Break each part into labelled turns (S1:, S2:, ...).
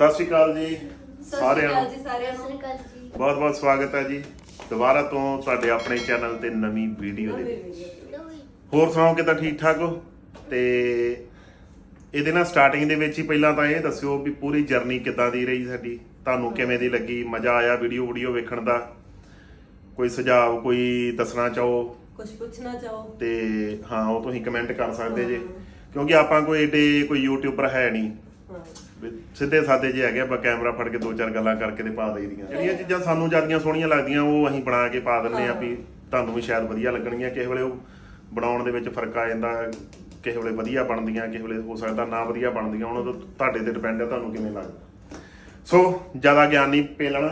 S1: ਸਤਿ ਸ਼੍ਰੀ ਅਕਾਲ ਜੀ ਸਾਰਿਆਂ ਨੂੰ।
S2: ਜੀ ਸਾਰਿਆਂ ਨੂੰ।
S1: ਬਹੁਤ ਬਹੁਤ ਸਵਾਗਤ ਹੈ ਜੀ। ਦੁਬਾਰਾ ਤੋਂ ਤੁਹਾਡੇ ਆਪਣੇ ਚੈਨਲ ਤੇ ਨਵੀਂ ਵੀਡੀਓ ਦੇ ਵਿੱਚ। ਹੋਰ ਸੁਣਾਓ ਕਿਦਾਂ ਠੀਕ ਠਾਕ ਹੋ? ਤੇ ਇਹਦੇ ਨਾਲ ਸਟਾਰਟਿੰਗ ਦੇ ਵਿੱਚ ਹੀ ਪਹਿਲਾਂ ਤਾਂ ਇਹ ਦੱਸਿਓ ਵੀ ਪੂਰੀ ਜਰਨੀ ਕਿਦਾਂ ਦੀ ਰਹੀ ਸਾਡੀ। ਤੁਹਾਨੂੰ ਕਿਵੇਂ ਦੀ ਲੱਗੀ? ਮਜ਼ਾ ਆਇਆ ਵੀਡੀਓ ਵੀਡੀਓ ਵੇਖਣ ਦਾ? ਕੋਈ ਸੁਝਾਅ ਕੋਈ ਦੱਸਣਾ ਚਾਹੋ?
S2: ਕੁਝ ਪੁੱਛਣਾ ਚਾਹੋ?
S1: ਤੇ ਹਾਂ ਉਹ ਤੁਸੀਂ ਕਮੈਂਟ ਕਰ ਸਕਦੇ ਜੇ। ਕਿਉਂਕਿ ਆਪਾਂ ਕੋਈ ਏਡੇ ਕੋਈ ਯੂਟਿਊਬਰ ਹੈ ਨਹੀਂ।
S2: ਹਾਂ।
S1: ਵੀ ਸਿੱਧੇ ਸਾਦੇ ਜੇ ਹੈਗੇ ਆਪਾਂ ਕੈਮਰਾ ਫੜ ਕੇ ਦੋ ਚਾਰ ਗੱਲਾਂ ਕਰਕੇ ਤੇ ਪਾ ਦਈਦੀਆਂ ਜਿਹੜੀਆਂ ਚੀਜ਼ਾਂ ਸਾਨੂੰ ਜਿਆਦੀਆਂ ਸੋਹਣੀਆਂ ਲੱਗਦੀਆਂ ਉਹ ਅਸੀਂ ਬਣਾ ਕੇ ਪਾ ਦਿੰਨੇ ਆ ਵੀ ਤੁਹਾਨੂੰ ਵੀ ਸ਼ਾਇਦ ਵਧੀਆ ਲੱਗਣਗੀਆਂ ਕਿਸੇ ਵੇਲੇ ਉਹ ਬਣਾਉਣ ਦੇ ਵਿੱਚ ਫ਼ਰਕ ਆ ਜਾਂਦਾ ਕਿਸੇ ਵੇਲੇ ਵਧੀਆ ਬਣਦੀਆਂ ਕਿਸੇ ਵੇਲੇ ਹੋ ਸਕਦਾ ਨਾ ਵਧੀਆ ਬਣਦੀਆਂ ਉਹਨਾਂ ਤੋਂ ਤੁਹਾਡੇ ਤੇ ਡਿਪੈਂਡ ਹੈ ਤੁਹਾਨੂੰ ਕਿਵੇਂ ਲੱਗਦਾ। ਸੋ ਜ਼ਿਆਦਾ ਗਿਆਨ ਨਹੀਂ ਪੇਲਣਾ।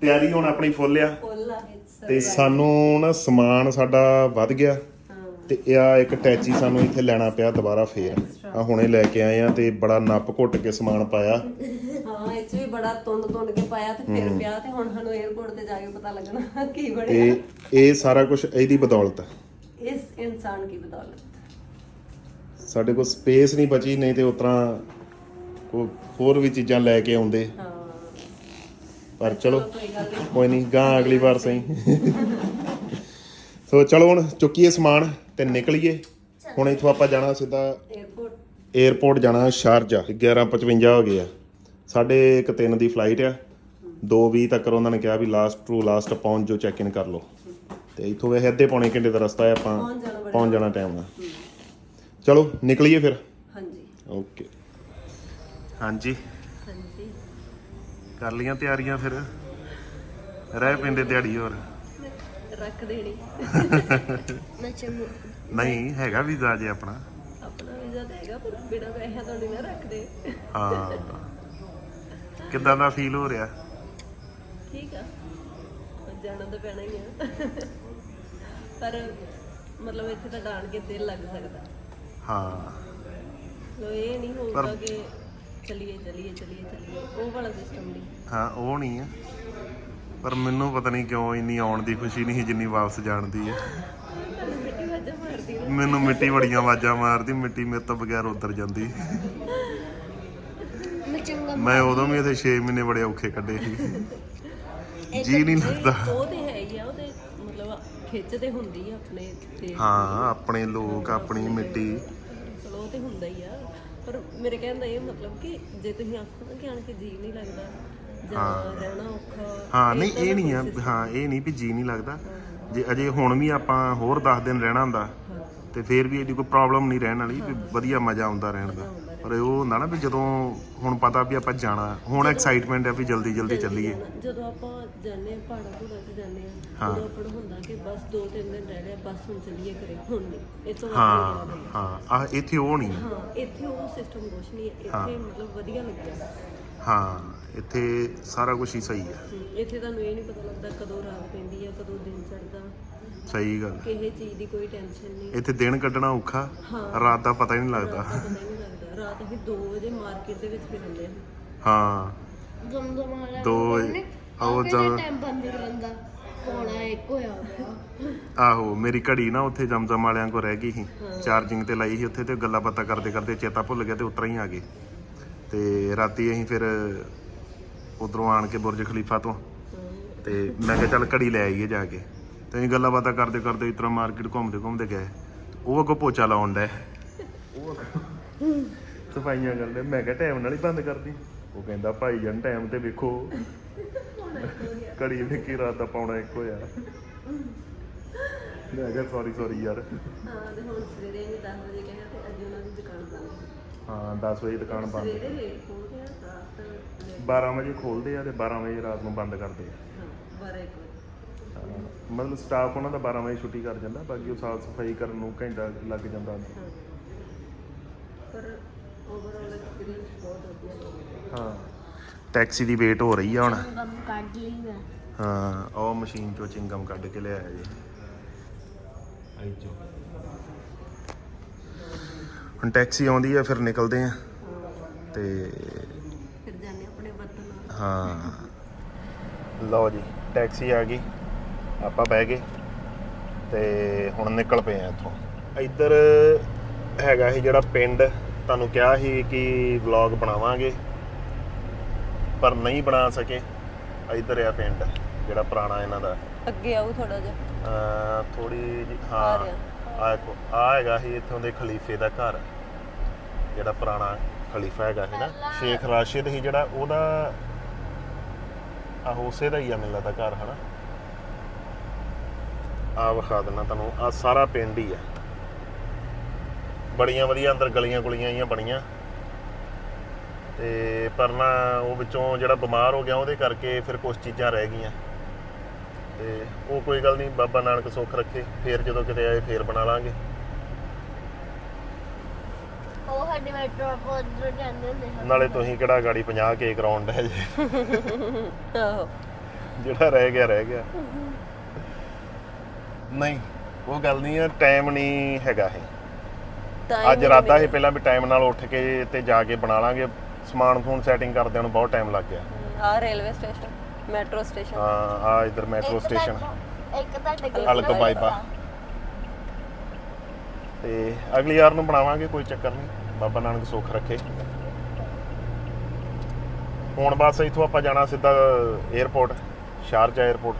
S1: ਤਿਆਰੀ ਹੁਣ ਆਪਣੀ ਫੁੱਲ ਆ।
S2: ਫੁੱਲ ਆ
S1: ਤੇ ਸਾਨੂੰ ਨਾ ਸਮਾਨ ਸਾਡਾ ਵੱਧ ਗਿਆ। ਤੇ ਇਹ ਆ ਇੱਕ ਟੈਚੀ ਸਾਨੂੰ ਇੱਥੇ ਲੈਣਾ ਪਿਆ ਦੁਬਾਰਾ ਫੇਰ। ਆ ਹੁਣੇ ਲੈ ਕੇ ਆਏ ਆ ਤੇ ਬੜਾ ਨੱਪ ਘੁੱਟ ਕੇ ਸਮਾਨ ਪਾਇਆ।
S2: ਹਾਂ ਇਹ ਚ ਵੀ ਬੜਾ ਤੁੰਡ ਤੁੰਡ ਕੇ ਪਾਇਆ ਤੇ ਫਿਰ ਪਿਆ ਤੇ ਹੁਣ ਸਾਨੂੰ 에어ਪੋਰਟ ਤੇ ਜਾ ਕੇ ਪਤਾ ਲੱਗਣਾ ਕੀ
S1: ਤੇ
S2: ਬਣਿਆ
S1: ਇਹ ਸਾਰਾ ਕੁਝ ਇਹਦੀ ਬਦੌਲਤ ਹੈ
S2: ਇਸ ਇਨਸਾਨ ਕੀ ਬਦੌਲਤ।
S1: ਸਾਡੇ ਕੋਲ ਸਪੇਸ ਨਹੀਂ ਬਚੀ ਨਹੀਂ ਤੇ ਉਤਰਾ ਕੋ ਹੋਰ ਵੀ ਚੀਜ਼ਾਂ ਲੈ ਕੇ ਆਉਂਦੇ।
S2: ਹਾਂ।
S1: ਪਰ ਚਲੋ
S2: ਕੋਈ ਗੱਲ ਨਹੀਂ
S1: ਕੋਈ ਨਹੀਂ ਗਾਂ ਅਗਲੀ ਵਾਰ ਸਹੀ। ਸੋ ਚਲੋ ਹੁਣ ਚੁੱਕੀਏ ਸਮਾਨ। ਤੇ ਨਿਕਲੀਏ। ਹੁਣ ਇਥੋਂ ਆਪਾਂ ਜਾਣਾ ਸਿੱਧਾ
S2: 에어ਪੋਰਟ
S1: 에어ਪੋਰਟ ਜਾਣਾ ਸ਼ਾਰਜਾ 11:55 ਹੋ ਗਿਆ ਸਾਡੇ 1:3 ਦੀ ਫਲਾਈਟ ਆ। 2:20 ਤੱਕ ਉਹਨਾਂ ਨੇ ਕਿਹਾ ਵੀ ਲਾਸਟ ਟੂ ਲਾਸਟ ਪਹੁੰਚ ਜੋ ਚੈੱਕ ਇਨ ਕਰ ਲਓ। ਤੇ ਇਥੋਂ ਵੇਖ ਅੱਧੇ ਪੌਣੇ ਘੰਟੇ ਦਾ ਰਸਤਾ ਹੈ ਆਪਾਂ
S2: ਪਹੁੰਚ ਜਾਣਾ
S1: ਟਾਈਮ ਨਾਲ। ਚਲੋ ਨਿਕਲੀਏ ਫਿਰ।
S2: ਹਾਂਜੀ।
S1: ਓਕੇ ਹਾਂਜੀ। ਕਰ ਲੀਆਂ ਤਿਆਰੀਆਂ ਫਿਰ। ਰਹਿ ਪੈਂਦੇ ਦਿਹਾੜੀ ਹੋਰ।
S2: ਰੱਖ ਦੇਣੀ।
S1: ਨਹੀਂ ਹੈਗਾ ਵੀਜ਼ਾ ਜੇ ਆਪਣਾ।
S2: ਆਪਣਾ ਵੀਜ਼ਾ ਤਾਂ ਹੈਗਾ ਪਰ ਬਿਨਾਂ ਪੈਸਿਆਂ ਤੋਂ ਨਹੀਂ ਨਾ ਰੱਖਦੇ।
S1: ਹਾਂ। ਕਿੱਦਾਂ ਦਾ ਫੀਲ ਹੋ ਰਿਹਾ?
S2: ਠੀਕ ਆ। ਜਾਣਾ ਤਾਂ ਪੈਣਾ ਹੀ ਆ। ਪਰ ਮਤਲਬ ਇੱਥੇ ਤਾਂ ਡਾਣ ਕੇ ਦਿਲ ਲੱਗ ਸਕਦਾ।
S1: ਹਾਂ।
S2: ਲੋ ਇਹ ਨਹੀਂ ਹੋਊਗਾ ਕਿ ਚਲਿਏ ਚਲਿਏ ਚਲਿਏ ਚਲਿਏ। ਉਹ ਵਾਲਾ ਸਿਸਟਮ ਨਹੀਂ
S1: ਹਾਂ ਉਹ ਨਹੀਂ ਆ। ਪਰ ਮੈਨੂੰ ਪਤਾ ਨਹੀਂ ਕਿਉਂ ਇੰਨੀ ਆਉਣ ਦੀ ਖੁਸ਼ੀ ਨਹੀਂ ਸੀ ਜਿੰਨੀ ਵਾਪਸ ਜਾਣ ਦੀ ਹੈ
S2: ਤੁਹਾਨੂੰ ਮਿੱਟੀ ਵਾਜਾ ਮਾਰਦੀ ਆ।
S1: ਮੈਨੂੰ ਮਿੱਟੀ ਬੜੀਆਂ ਆਵਾਜ਼ਾਂ ਮਾਰਦੀ ਮਿੱਟੀ ਮੇਰੇ ਤੋਂ ਬਗੈਰ ਉਧਰ ਜਾਂਦੀ। ਮੈਂ ਉਦੋਂ ਵੀ ਇੱਥੇ 6 ਮਹੀਨੇ ਬੜੇ ਔਖੇ ਕੱਢੇ ਸੀ। ਜੀ ਨਹੀਂ ਲੱਗਦਾ।
S2: ਉਹ ਤੇ ਹੈ ਹੀ ਆ ਉਹਦੇ ਮਤਲਬ ਖਿੱਚ ਤੇ ਹੁੰਦੀ ਆ ਆਪਣੇ ਤੇ।
S1: ਹਾਂ ਆਪਣੇ ਲੋਕ ਆਪਣੀ ਮਿੱਟੀ।
S2: ਚਲੋ ਉਹ ਤੇ ਹੁੰਦਾ ਹੀ ਆ। ਪਰ ਮੇਰੇ ਕਹਿਣ ਦਾ ਇਹ ਮਤਲਬ ਕਿ ਜੇ ਤੁਸੀਂ ਆਖੋ ਨਾ ਕਿ ਆਣ ਕੇ ਜੀ ਨਹੀਂ ਲੱਗਦਾ ਰਹਿਣਾ ਔਖਾ।
S1: ਹਾਂ ਨਹੀਂ ਇਹ ਨਹੀਂ ਆ ਹਾਂ ਇਹ ਨਹੀਂ ਵੀ ਜੀ ਨਹੀਂ ਲੱਗਦਾ। ਜੇ ਅਜੇ ਹੁਣ ਵੀ ਆਪਾਂ ਹੋਰ 10 ਦਿਨ ਰਹਿਣਾ ਹੁੰਦਾ ਤੇ ਫੇਰ ਵੀ ਇਹਦੀ ਕੋਈ ਪ੍ਰੋਬਲਮ ਨਹੀਂ ਰਹਿਣ ਵਾਲੀ ਵੀ ਵਧੀਆ ਮਜ਼ਾ ਆਉਂਦਾ ਰਹਿਣ ਦਾ। ਪਰ ਉਹ ਹੁੰਦਾ ਨਾ ਵੀ ਜਦੋਂ ਹੁਣ ਪਤਾ ਵੀ ਆਪਾਂ ਜਾਣਾ ਹੁਣ ਐਕਸਾਈਟਮੈਂਟ ਹੈ ਵੀ ਜਲਦੀ ਜਲਦੀ ਚੱਲੀਏ।
S2: ਜਦੋਂ ਆਪਾਂ ਜਾਂਦੇ ਆ ਪਹਾੜਾਂ ਪਹਾੜਾਂ 'ਚ ਜਾਂਦੇ ਆ ਉਦੋਂ ਆਪਾਂ ਨੂੰ ਹੁੰਦਾ ਕਿ ਬਸ ਦੋ ਤਿੰਨ ਦਿਨ ਰਹਿ ਲਿਆ ਬਸ ਹੁਣ ਚੱਲੀਏ ਕਰੇ ਹੁਣ ਨਹੀਂ। ਇਹ ਤੋਂ
S1: ਹਾਂ ਹਾਂ ਆ ਇੱਥੇ ਉਹ ਨਹੀਂ
S2: ਹਾਂ ਇੱਥੇ ਉਹ ਸਿਸਟਮ ਕੁਛ ਨਹੀਂ ਹੈ। ਇੱਥੇ ਮਤਲਬ ਵਧੀਆ ਲੱਗਿਆ।
S1: ਹਾਂ ਇੱਥੇ ਸਾਰਾ ਕੁਝ ਹੀ ਸਹੀ ਹੈ।
S2: ਇੱਥੇ ਤੁਹਾਨੂੰ ਇਹ ਨਹੀਂ ਪਤਾ ਲੱਗਦਾ ਕਦੋਂ ਰਾਤ ਪੈਂਦੀ ਆ ਕਦੋਂ ਦਿਨ ਚੜਦਾ
S1: ਸਹੀ ਗੱਲ।
S2: ਕਿਸੇ ਚੀਜ਼ ਦੀ ਕੋਈ ਟੈਨਸ਼ਨ ਨਹੀਂ।
S1: ਇੱਥੇ ਦਿਨ ਕੱਢਣਾ ਔਖਾ ਰਾਤ ਦਾ ਪਤਾ ਹੀ ਨਹੀਂ ਲੱਗਦਾ।
S2: ਪਤਾ ਹੀ ਨਹੀਂ ਲੱਗਦਾ। ਰਾਤ ਅਸੀਂ 2 ਵਜੇ ਮਾਰਕੀਟ ਦੇ ਵਿੱਚ ਫਿਰਦੇ ਹਾਂ।
S1: ਹਾਂ।
S3: ਜਮਜਮ ਵਾਲਾ
S1: ਦੋ ਉਹ ਜਮ
S3: ਟਾਈਮ ਬੰਦ ਕਰੰਦਾ ਪੌਣਾ ਇੱਕ ਹੋਇਆ ਹੋਇਆ।
S1: ਆਹੋ ਮੇਰੀ ਘੜੀ ਨਾ ਉੱਥੇ ਜਮਜਮ ਵਾਲਿਆਂ ਕੋ ਰਹਿ ਗਈ ਸੀ। ਚਾਰਜਿੰਗ ਤੇ ਲਾਈ ਸੀ ਉੱਥੇ ਤੇ ਗੱਲਾਂ ਬਾਤਾਂ ਕਰਦੇ ਕਰਦੇ ਚੇਤਾ ਭੁੱਲ ਗਿਆ ਤੇ ਉਤਰਾ ਹੀ ਆ ਗਏ। ਤੇ ਰਾਤੀ ਅਸੀਂ ਫਿਰ ਉਧਰੋਂ ਆਣ ਕੇ ਬੁਰਜ ਖਲੀਫਾ ਤੋਂ ਤੇ ਮੈਂ ਕਿਹਾ ਚੱਲ ਘੜੀ ਲੈ ਆਈਏ ਜਾ ਕੇ। ਤੇ ਅਸੀਂ ਗੱਲਾਂ ਬਾਤਾਂ ਕਰਦੇ ਕਰਦੇ ਇਤਰਾ ਮਾਰਕੀਟ ਘੁੰਮਦੇ ਘੁੰਮਦੇ ਗਏ। ਉਹ ਅੱਗੋਂ ਪੋਚਾ ਲਾਉਣ ਡੈ ਉਹ ਸਫਾਈਆਂ ਕਰਦੇ, ਮੈਂ ਕਿਹਾ ਟਾਈਮ ਨਾਲ ਹੀ ਬੰਦ ਕਰਦੀ। ਉਹ ਕਹਿੰਦਾ, ਭਾਈ ਜਾਨ ਟਾਈਮ ਤੇ ਵੇਖੋ। ਘੜੀ ਵੇਖੀ, ਰਾਤ ਦਾ ਪਾਉਣਾ ਇੱਕੋ ਯਾਰ ਮੈਂ ਕਿਹਾ ਸੌਰੀ ਸੌਰੀ ਯਾਰ।
S2: ਹਾਂ, ਤੇ ਹੁਣ ਸਵੇਰੇ 10 ਵਜੇ ਗਏ ਤੇ ਅੱਜ ਉਹਨਾਂ ਦੀ ਦੁਕਾਨ ਬੰਦ ਹੈ
S1: ਹਾਂ 10 ਵਜੇ ਦੁਕਾਨ ਬੰਦ
S2: ਸਵੇਰੇ ਲੇਟ ਖੋਲਦੇ ਆ ਰਾਤ late,
S1: 12 ਵਜੇ ਖੋਲਦੇ ਆ ਤੇ 12 ਵਜੇ ਰਾਤ ਨੂੰ ਬੰਦ ਕਰਦੇ ਆ।
S2: ਹਾਂ 12 ਇੱਕ ਵਜੇ।
S1: ਹਾਂ, ਮਤਲਬ ਸਟਾਫ ਉਹਨਾਂ ਦਾ 12 ਵਜੇ ਛੁੱਟੀ ਕਰ ਜਾਂਦਾ ਬਾਕੀ ਉਹ ਸਾਫ਼ ਸਫ਼ਾਈ ਕਰਨ ਨੂੰ ਘੰਟਾ ਲੱਗ ਜਾਂਦਾ।
S2: ਹਾਂ। ਪਰ ਓਵਰਆਲ ਐਕਸਪੀਰੀਅੰਸ ਬਹੁਤ ਵਧੀਆ ਰਿਹਾ
S1: ਹਾਂ ਟੈਕਸੀ ਦੀ ਵੇਟ ਹੋ ਰਹੀ ਆ ਹੁਣ।
S3: ਕੰਮ ਕੱਢ ਲਈ ਮੈਂ।
S1: ਹਾਂ ਉਹ ਮਸ਼ੀਨ ਚੋਂ ਚਿੰਗਮ ਕੱਢ ਕੇ ਲਿਆਇਆ ਜੀ। ਆਈ ਚੋ। ਹੁਣ ਟੈਕਸੀ ਆਉਂਦੀ ਆ ਫਿਰ ਨਿਕਲਦੇ ਆ। ਤੇ
S2: ਫਿਰ ਜਾਣੇ ਆਪਣੇ ਵਤਨ
S1: ਹਾਂ। ਲਓ ਜੀ ਟੈਕਸੀ ਆ ਗਈ। ਆਪਾਂ ਬਹਿ ਗਏ ਤੇ ਹੁਣ ਨਿਕਲ ਪਏ ਆ ਇੱਥੋਂ। ਇੱਧਰ ਹੈਗਾ ਸੀ ਜਿਹੜਾ ਪਿੰਡ ਤੁਹਾਨੂੰ ਕਿਹਾ ਸੀ ਕਿ ਵਲੌਗ ਬਣਾਵਾਂਗੇ ਪਰ ਨਹੀਂ ਬਣਾ ਸਕੇ। ਇੱਧਰ ਆ ਪਿੰਡ ਜਿਹੜਾ ਪੁਰਾਣਾ ਇਹਨਾਂ ਦਾ।
S2: ਅੱਗੇ ਆਉ ਥੋੜਾ ਜਿਹਾ।
S1: ਥੋੜੀ
S2: ਆ
S1: ਹਾਂ। ਆ ਦੇਖੋ ਆ ਹੈਗਾ ਸੀ ਇੱਥੋਂ ਦੇ ਖਲੀਫੇ ਦਾ ਘਰ ਜਿਹੜਾ ਪੁਰਾਣਾ ਖਲੀਫਾ ਹੈਗਾ ਸੀ ਨਾ। ਸ਼ੇਖ ਰਾਸ਼ਿਦ ਸੀ ਜਿਹੜਾ ਉਹਦਾ ਆ ਉਸੇ ਦਾ ਹੀ ਆ ਮਿਲਦਾ ਘਰ ਹਨਾ। ਆ ਵਿਖਾ ਦਿੰਦਾ ਤੁਹਾਨੂੰ ਆ ਸਾਰਾ ਪਿੰਡ ਹੀ ਆ। ਬੜੀਆਂ ਵਧੀਆ ਅੰਦਰ ਗਲੀਆਂ ਗੁਲੀਆਂ ਆਈਆਂ ਬਣੀਆਂ। ਤੇ ਪਰ ਨਾ ਉਹ ਵਿੱਚੋਂ ਜਿਹੜਾ ਬਿਮਾਰ ਹੋ ਗਿਆ ਉਹਦੇ ਕਰਕੇ ਫਿਰ ਕੁਝ ਚੀਜ਼ਾਂ ਰਹਿ ਗਈਆਂ। ਤੇ ਉਹ ਕੋਈ ਗੱਲ ਨਹੀਂ ਬਾਬਾ ਨਾਨਕ ਸੁੱਖ ਰੱਖੇ ਫੇਰ ਜਦੋਂ ਕਿਤੇ ਆਏ ਫੇਰ ਬਣਾ ਲਾਂਗੇ।
S3: ਉਹ ਸਾਡੇ ਮੈਟਰੋ ਆਪਾਂ ਉਧਰ ਜਾਂਦੇ ਹੁੰਦੇ ਹਾਂ
S1: ਨਾਲੇ ਤੁਸੀਂ ਕਿਹੜਾ ਗਾੜੀ 50 ਕੇ ਗਰਾਊਂਡ ਹੈ ਜੇ।
S2: ਆਹੋ।
S1: ਜਿਹੜਾ ਰਹਿ ਗਿਆ ਰਹਿ ਗਿਆ। ਨਹੀਂ ਉਹ ਗੱਲ ਨਹੀਂ ਹੈ ਟਾਈਮ ਨਹੀਂ ਹੈਗਾ ਇਹ। ਅੱਜ ਰਾਤਾ ਸੀ ਪਹਿਲਾਂ ਵੀ ਟਾਈਮ ਨਾਲ ਉੱਠ ਕੇ ਤੇ ਜਾ ਕੇ ਬਣਾ ਲਾਂਗੇ। ਸਮਾਨ ਸਮੂਨ ਸੈਟਿੰਗ ਕਰਦਿਆਂ ਨੂੰ ਬਹੁਤ ਟਾਈਮ ਲੱਗ ਗਿਆ।
S2: ਆ ਰੇਲਵੇ ਸਟੇਸ਼ਨ ਮੈਟਰੋ ਸਟੇਸ਼ਨ
S1: ਹਾਂ हाँ इधर ਮੈਟਰੋ ਸਟੇਸ਼ਨ
S3: ਇੱਕ ਤਾਂ ਡਿੱਗੀ
S1: ਅਲਕ ਬਾਈਬਾ ਤੇ ਅਗਲੀ ਵਾਰ ਨੂੰ ਬਣਾਵਾਂਗੇ ਕੋਈ ਚੱਕਰ ਨਹੀਂ। ਬਾਬਾ ਨਾਨਕ ਸੁੱਖ ਰੱਖੇ। ਹੁਣ ਬਸ ਇੱਥੋਂ ਆਪਾਂ ਜਾਣਾ ਸਿੱਧਾ 에어ਪੋਰਟ ਸ਼ਾਰਜਾ 에어ਪੋਰਟ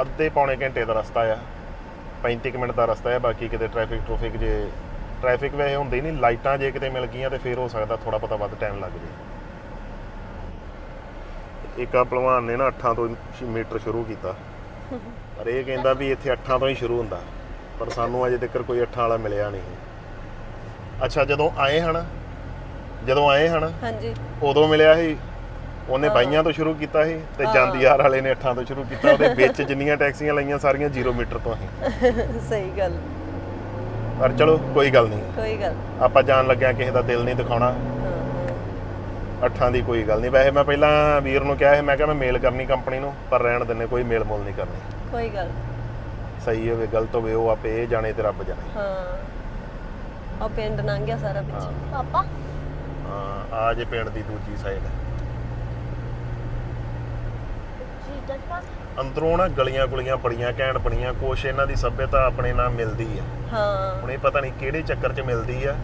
S1: ਅੱਧੇ ਪੌਣੇ ਘੰਟੇ ਦਾ ਰਸਤਾ ਆ। 35 ਮਿੰਟ ਦਾ ਰਸਤਾ ਆ ਬਾਕੀ ਕਿਤੇ ਟ੍ਰੈਫਿਕ ਟ੍ਰੋਫਿਕ ਜੇ ਟ੍ਰੈਫਿਕ ਵੈਸੇ ਹੁੰਦੀ ਨਹੀਂ ਲਾਈਟਾਂ ਜੇ ਕਿਤੇ ਮਿਲ ਗਈਆਂ ਤੇ ਫੇਰ ਹੋ ਸਕਦਾ ਥੋੜਾ ਪਤਾ ਵੱਧ ਟਾਈਮ ਲੱਗ ਜੇ ਇੱਕ ਆ ਭਲਵਾਨ ਨੇ ਨਾ 8 ਤੋਂ ਮੀਟਰ ਸ਼ੁਰੂ ਕੀਤਾ। ਪਰ ਇਹ ਕਹਿੰਦਾ ਵੀ ਇੱਥੇ 8 ਤੋਂ ਹੀ ਸ਼ੁਰੂ ਹੁੰਦਾ। ਪਰ ਸਾਨੂੰ ਅਜੇ ਤੱਕ ਕੋਈ 8 ਵਾਲਾ ਮਿਲਿਆ ਨਹੀਂ। ਅੱਛਾ ਜਦੋਂ ਆਏ ਹਨ ਜਦੋਂ ਆਏ ਹਨ
S2: ਹਾਂਜੀ।
S1: ਉਦੋਂ ਮਿਲਿਆ ਸੀ। ਉਹਨੇ ਬਾਈਆਂ ਤੋਂ ਸ਼ੁਰੂ ਕੀਤਾ ਸੀ ਤੇ ਜਾਂਦੀ ਯਾਰ ਵਾਲੇ ਨੇ 8 ਤੋਂ ਸ਼ੁਰੂ ਕੀਤਾ। ਉਹਦੇ ਵਿੱਚ ਜਿੰਨੀਆਂ ਟੈਕਸੀਆਂ ਲਾਈਆਂ ਸਾਰੀਆਂ 0 ਮੀਟਰ ਤੋਂ ਸੀ
S2: ਸਹੀ ਗੱਲ।
S1: ਪਰ ਚਲੋ ਕੋਈ ਗੱਲ ਨਹੀਂ।
S2: ਕੋਈ ਗੱਲ।
S1: ਆਪਾਂ ਜਾਣ ਲੱਗਿਆ ਕਿਸੇ ਦਾ ਦਿਲ ਨਹੀਂ ਦਿਖਾਉਣਾ।
S2: ਹਾਂ, ਹਾਂ।
S1: ਅੱਠਾਂ ਦੀ ਕੋਈ ਗੱਲ ਨਹੀਂ। ਵੈਸੇ ਮੈਂ ਪਹਿਲਾਂ ਵੀਰ ਨੂੰ ਕਿਹਾ ਸੀ ਮੈਂ ਕਿਹਾ ਮੈਂ ਮੇਲ ਕਰਨੀ ਕੰਪਨੀ ਨੂੰ ਪਰ ਰਹਿਣ ਦਿੰਨੇ ਕੋਈ ਮੇਲ ਮੋਲ ਨਹੀਂ ਕਰਨੀ।
S2: ਕੋਈ ਗੱਲ
S1: ਸਹੀ ਹੋਵੇ ਗਲਤ ਹੋਵੇ ਉਹ ਆਪੇ ਇਹ ਜਾਣੇ ਤੇ ਰੱਬ ਜਾਣੇ।
S2: ਹਾਂ। ਉਹ ਪਿੰਡ ਲੰਘ ਗਿਆ ਸਾਰਾ ਪਿੱਛੇ।
S3: ਪਾਪਾ?
S1: ਹਾਂ ਆ ਜੇ ਪਿੰਡ ਦੀ ਦੂਜੀ ਸਾਈਡ
S3: ਜੀ ਦੱਸਾ
S1: ਅੰਦਰੋਂ ਨਾ ਗਲੀਆਂ ਗੁਲੀਆਂ ਬੜੀਆਂ ਘੈਂਟ ਬਣੀਆਂ ਕੁਛ ਇਹਨਾਂ ਦੀ ਸੱਭਿਅਤਾ ਆਪਣੇ ਨਾਲ ਮਿਲਦੀ ਆ
S2: ਹਾਂ।
S1: ਹੁਣ ਇਹ ਪਤਾ ਨਹੀਂ ਕਿਹੜੇ ਚੱਕਰ 'ਚ ਮਿਲਦੀ ਆ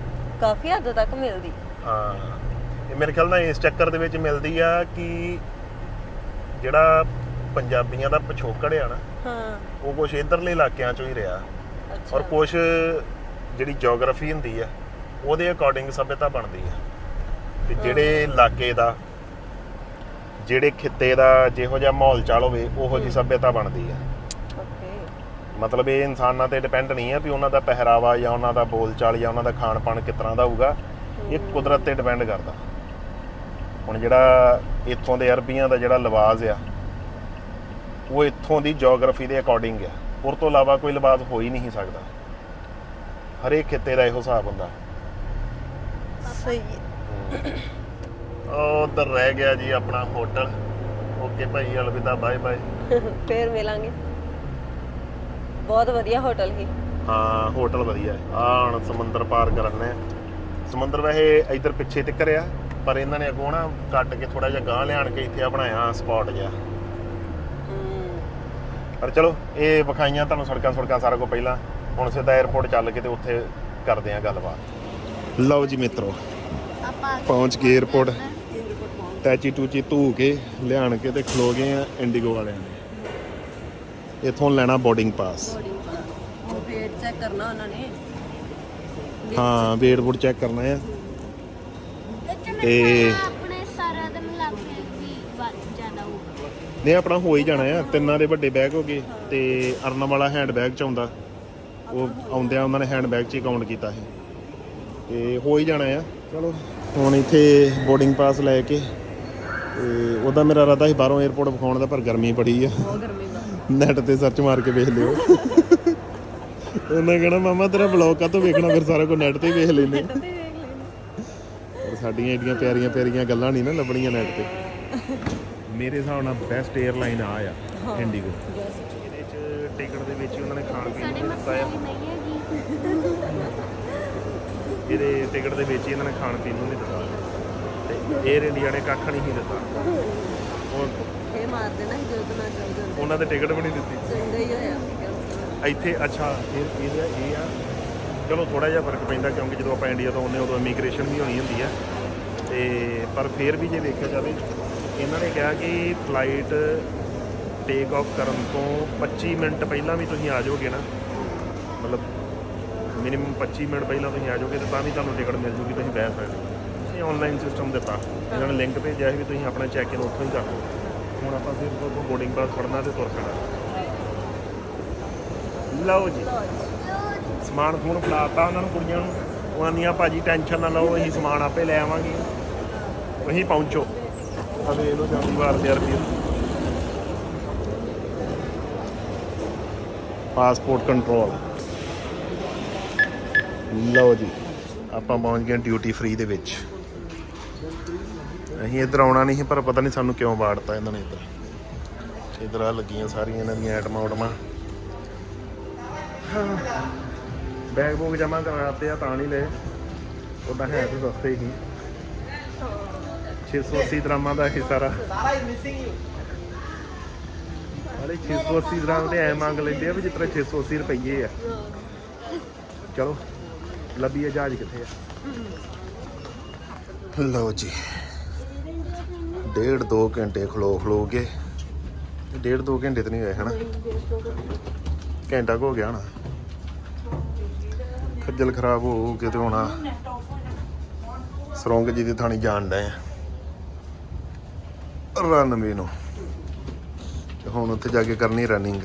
S2: ਕਾਫੀ ਹੱਦ ਤੱਕ ਮਿਲਦੀ।
S1: ਹਾਂ। ਇਹ ਮੇਰੇ ਖਿਆਲ ਨਾਲ ਇਸ ਚੱਕਰ ਦੇ ਵਿੱਚ ਮਿਲਦੀ ਆ ਕਿ ਜਿਹੜਾ ਪੰਜਾਬੀਆਂ ਦਾ ਪਿਛੋਕੜ ਆ ਨਾ
S2: ਹਾਂ।
S1: ਉਹ ਕੁਛ ਇਧਰਲੇ ਇਲਾਕਿਆਂ 'ਚੋਂ ਹੀ ਰਿਹਾ। ਔਰ ਕੁਛ ਜਿਹੜੀ ਜੀਓਗ੍ਰਾਫੀ ਹੁੰਦੀ ਆ ਉਹਦੇ ਅਕੋਰਡਿੰਗ ਸਭਿਅਤਾ ਬਣਦੀ ਆ। ਤੇ ਜਿਹੜੇ ਇਲਾਕੇ ਦਾ ਜਿਹੜੇ ਖਿੱਤੇ ਦਾ ਜਿਹੋ ਜਿਹਾ ਮਾਹੌਲ ਚਾਲ ਹੋਵੇ ਉਹੋ ਜੀ ਸਭਿਅਤਾ ਬਣਦੀ ਆ।
S2: ਓਕੇ।
S1: ਮਤਲਬ ਇਹ ਇਨਸਾਨਾਂ ਤੇ ਡਿਪੈਂਡ ਨਹੀਂ ਆ ਵੀ ਉਹਨਾਂ ਦਾ ਪਹਿਰਾਵਾ ਜਾਂ ਉਹਨਾਂ ਦਾ ਬੋਲਚਾਲ ਜਾਂ ਉਹਨਾਂ ਦਾ ਖਾਣ ਪਾਣ ਕਿਸ ਤਰ੍ਹਾਂ ਦਾ ਹੋਊਗਾ। ਇਹ ਕੁਦਰਤ ਤੇ ਡਿਪੈਂਡ ਕਰਦਾ। ਹੁਣ ਜਿਹੜਾ ਇੱਥੋਂ ਦੇ ਅਰਬੀਆਂ ਦਾ ਜਿਹੜਾ ਲਿਬਾਸ ਆ ਉਹ ਇੱਥੋਂ ਦੀ ਜੀਓਗ੍ਰਾਫੀ ਦੇ ਅਕੋਰਡਿੰਗ ਆ। ਉਸ ਤੋਂ ਇਲਾਵਾ ਕੋਈ ਲਿਬਾਸ ਹੋ ਹੀ ਨਹੀਂ ਸਕਦਾ। ਹਰੇਕ ਖਿੱਤੇ ਦਾ ਇਹੋ ਹਿਸਾਬ ਹੁੰਦਾ।
S2: ਸਹੀ ਹੈ।
S1: ਉਧਰ ਰਹਿ ਗਿਆ ਜੀ ਆਪਣਾ ਹੋਟਲ। ਓਕੇ ਭਾਈ ਅਲਵਿਦਾ ਬਾਏ ਬਾਏ।
S2: ਫੇਰ ਮਿਲਾਂਗੇ। ਬਹੁਤ ਵਧੀਆ ਹੋਟਲ ਸੀ।
S1: ਹਾਂ ਹੋਟਲ ਵਧੀਆ ਹੈ। ਆ ਹੁਣ ਸਮੁੰਦਰ ਪਾਰ ਕਰਨੇ ਸਮੁੰਦਰ ਵੈਸੇ ਇੱਧਰ ਪਿੱਛੇ ਤੱਕ ਆ। ਪਰ ਇਹਨਾਂ ਨੇ ਅੱਗੋਂ ਨਾ ਕੱਟ ਕੇ ਥੋੜਾ ਜਿਹਾ ਗਾਂ ਲਿਆਣ ਕੇ ਇੱਥੇ ਬਣਾਇਆ ਸਪੌਟ ਜਿਹਾ। ਪਰ ਚਲੋ ਇਹ ਵਿਖਾਈਆਂ ਤੁਹਾਨੂੰ ਸੜਕਾਂ ਸੜਕਾਂ ਸਾਰਾ ਕੁਝ ਪਹਿਲਾਂ। ਹੁਣ ਸਿੱਧਾ 에어ਪੋਰਟ ਚੱਲ ਕੇ ਤੇ ਉੱਥੇ ਕਰਦੇ ਆ ਗੱਲਬਾਤ। ਲਓ ਜੀ ਮਿੱਤਰੋ ਪਹੁੰਚ ਗਏ 에어ਪੋਰਟ ਟੈਚੀ ਟੂਚੀ ਧੂ ਕੇ ਲਿਆਣ ਕੇ ਤੇ ਖਲੋ ਗਏ ਆ ਇੰਡੀਗੋ ਵਾਲਿਆਂ ਨੇ। ਇੱਥੋਂ ਲੈਣਾ ਬੋਰਡਿੰਗ ਪਾਸ
S2: ਉਹ ਵੇਟ ਚੈੱਕ ਕਰਨਾ ਉਹਨਾਂ ਨੇ।
S1: ਹਾਂ ਵੇਟ ਬੋਰਡ ਚੈੱਕ ਕਰਨਾ ਆ।
S3: ਤੇ
S1: ਤੇ-
S3: ਆਪਣੇ ਸਾਰਾ ਦਿਨ ਲੱਗ ਪਿਆ ਵੀ ਵੱਧ ਜ਼ਿਆਦਾ ਹੋਊਗਾ
S1: ਨਹੀਂ ਆਪਣਾ ਹੋ ਹੀ ਜਾਣਾ ਆ। ਤਿੰਨਾਂ ਦੇ ਵੱਡੇ ਬੈਗ ਹੋ ਗਏ ਤੇ ਅਰਨ ਵਾਲਾ ਹੈਂਡ ਬੈਗ ਚ ਆਉਂਦਾ। ਉਹ ਆਉਂਦਿਆਂ ਉਹਨਾਂ ਨੇ ਹੈਂਡ ਬੈਗ ਚ ਹੀ ਕਾਊਂਟ ਕੀਤਾ ਸੀ। ਤੇ ਹੋ ਹੀ ਜਾਣਾ ਆ। ਚਲੋ। ਹੁਣ ਇੱਥੇ ਬੋਰਡਿੰਗ ਪਾਸ ਲੈ ਕੇ ਤੇ ਉਹਦਾ ਮੇਰਾ ਇਰਾਦਾ ਸੀ ਬਾਹਰੋਂ 에어ਪੋਰਟ ਵਿਖਾਉਣ ਦਾ ਪਰ ਗਰਮੀ ਬੜੀ ਆ।
S2: ਬਹੁਤ ਗਰਮੀ ਦਾ
S1: ਨੈਟ ਤੇ ਸਰਚ ਮਾਰ ਕੇ ਵੇਖ ਲਿਓ। ਉਹਨਾਂ ਕਹਣਾ ਮਾਮਾ ਤੇਰਾ ਬਲੌਗ ਕਾ ਤੋਂ ਵੇਖਣਾ? ਫਿਰ ਸਾਰਾ ਕੁਝ ਨੈਟ ਤੇ ਹੀ ਵੇਖ ਲੈਨੇ ਸਾਡੀਆਂ ਏਡੀਆਂ ਪਿਆਰੀਆਂ ਪਿਆਰੀਆਂ ਗੱਲਾਂ ਨਹੀਂ ਨਾ ਲੱਭਣੀਆਂ ਨੈਟ ਤੇ। ਮੇਰੇ ਹਿਸਾਬ ਨਾਲ ਬੈਸਟ 에ਅਰਲਾਈਨ ਆ ਆ ਇੰਡੀਗੋ। ਇਹਦੇ ਚ ਟਿਕਟ ਦੇ ਵਿੱਚ ਹੀ ਉਹਨਾਂ ਨੇ ਖਾਣ ਪੀਣ ਨੂੰ ਦਿੱਤਾ ਆ। ਇਹਦੇ ਟਿਕਟ ਦੇ ਵਿੱਚ ਹੀ ਇਹਨਾਂ ਨੇ ਖਾਣ ਪੀਣ ਨੂੰ ਨਹੀਂ ਦਿੱਤਾ। ਤੇ 에ਅਰ ਇੰਡੀਆ ਨੇ ਕੱਖ ਨਹੀਂ ਸੀ ਦਿੱਤਾ। ਉਹ
S2: ਇਹ ਮਾਰ ਦੇਣਾ ਸੀ ਜਦੋਂ ਮੈਂ ਚੱਲ ਜਾਂਦੇ।
S1: ਉਹਨਾਂ ਦੇ ਟਿਕਟ ਵੀ ਨਹੀਂ ਦਿੱਤੀ।
S2: ਚੰਗਾ ਹੀ ਹੋਇਆ cancel।
S1: ਇੱਥੇ ਅੱਛਾ ਇਹ ਇਹਦਾ ਇਹ ਆ। ਚਲੋ ਥੋੜਾ ਜਿਹਾ ਫ਼ਰਕ ਪੈਂਦਾ ਕਿਉਂਕਿ ਜਦੋਂ ਆਪਾਂ ਇੰਡੀਆ ਤੋਂ ਆਉਂਦੇ ਹਾਂ ਉਦੋਂ ਇਮੀਗ੍ਰੇਸ਼ਨ ਵੀ ਹੋਣੀ ਹੁੰਦੀ ਆ। ਤੇ ਪਰ ਫਿਰ ਵੀ ਜੇ ਵੇਖਿਆ ਜਾਵੇ, ਇਹਨਾਂ ਨੇ ਕਿਹਾ ਕਿ ਫਲਾਈਟ ਟੇਕ ਆਫ ਕਰਨ ਤੋਂ 25 ਮਿੰਟ ਪਹਿਲਾਂ ਵੀ ਤੁਸੀਂ ਆ ਜਾਓਗੇ ਨਾ। ਮਤਲਬ ਮਿਨੀਮਮ 25 ਮਿੰਟ ਪਹਿਲਾਂ ਤੁਸੀਂ ਆ ਜਾਓਗੇ ਤੇ ਤਾਂ ਵੀ ਤੁਹਾਨੂੰ ਟਿਕਟ ਮਿਲ ਜੂਗੀ, ਤੁਸੀਂ ਬਹਿ ਸਕਦੇ ਇਹ ਆਨਲਾਈਨ ਸਿਸਟਮ ਦਿੱਤਾ ਇਹਨਾਂ ਨੇ ਲਿੰਕ ਭੇਜਿਆ ਸੀ ਵੀ ਤੁਸੀਂ ਆਪਣਾ ਚੈੱਕ ਇਨ ਉੱਥੋਂ ਹੀ ਕਰ ਲਓ। ਹੁਣ ਆਪਾਂ ਫਿਰ ਉਹ ਬੋਰਡਿੰਗ ਪਾਸ ਫੜਨਾ ਤੇ ਤੁਰ ਪੈਣਾ। ਲਓ ਜੀ। ਸਮਾਨ ਸਮੂਨ ਫਲਾਤਾ ਉਹਨਾਂ ਨੂੰ ਕੁੜੀਆਂ ਨੂੰ। ਉਹ ਆਂਦੀਆਂ, ਭਾਜੀ ਟੈਨਸ਼ਨ ਨਾ ਲਓ, ਅਸੀਂ ਸਮਾਨ ਆਪੇ ਲੈ ਆਵਾਂਗੇ। ਤੁਸੀਂ ਪਹੁੰਚੋ ਅਵੇ ਇਹਨੂੰ ਜਾਂਦੀ ਵਾਰ ਦੇ ਅਰਬੀ ਪਾਸਪੋਰਟ ਕੰਟਰੋਲ ਲਓ ਜੀ ਆਪਾਂ ਪਹੁੰਚ ਗਏ ਡਿਊਟੀ ਫ੍ਰੀ ਦੇ ਵਿੱਚ ਅਸੀਂ ਇੱਧਰ ਆਉਣਾ ਨਹੀਂ ਸੀ ਪਰ ਪਤਾ ਨਹੀਂ ਸਾਨੂੰ ਕਿਉਂ ਬਾੜਤਾ ਇਹਨਾਂ ਨੇ ਇੱਧਰ ਇੱਧਰ ਆ ਲੱਗੀਆਂ ਸਾਰੀਆਂ ਇਹਨਾਂ ਦੀਆਂ ਆਈਟਮਾਂ ਉਟਮਾਂ ਬੈਗ ਬੂਗ ਜਮਾ ਕਰਾਤੇ ਆ ਤਾਂ ਨਹੀਂ ਲਏ ਤਾਂ ਹੈ ਤਾਂ ਸਸਤੇ ਹੀ 680 ਦਰਾਮਾਂ ਦਾ ਇਹ ਸਾਰਾ। ਅਰੇ 680 ਦਰਾਮ ਦੇ ਐ ਮੰਗ ਲੈਂਦੇ ਆ ਵੀ ਜਿਸ ਤਰ੍ਹਾਂ 680 ਰੁਪਏ ਆ। ਚਲੋ ਲੱਭੀਏ ਜਹਾਜ਼ ਕਿੱਥੇ ਆ? ਲਓ ਜੀ ਡੇਢ ਦੋ ਘੰਟੇ ਖਲੋ ਖਲੋ ਕੇ ਡੇਢ ਦੋ ਘੰਟੇ ਤਾਂ ਨਹੀਂ ਹੋਏ ਹਨਾ? ਘੰਟਾ ਕੁ ਹੋ ਗਿਆ ਨਾ ਖੱਜਲ ਖਰਾਬ ਹੋ ਹੋ ਕੇ ਤੇ ਹੋਣਾ ਸਰੋਂਗ ਜੀ ਦੀ ਥਾਣੀ ਜਾਣ ਡਏ ਆ। ਰਨਵੇ ਨੂੰ। ਤੇ ਹੁਣ ਉੱਥੇ ਜਾ ਕੇ ਕਰਨੀ ਰਨਿੰਗ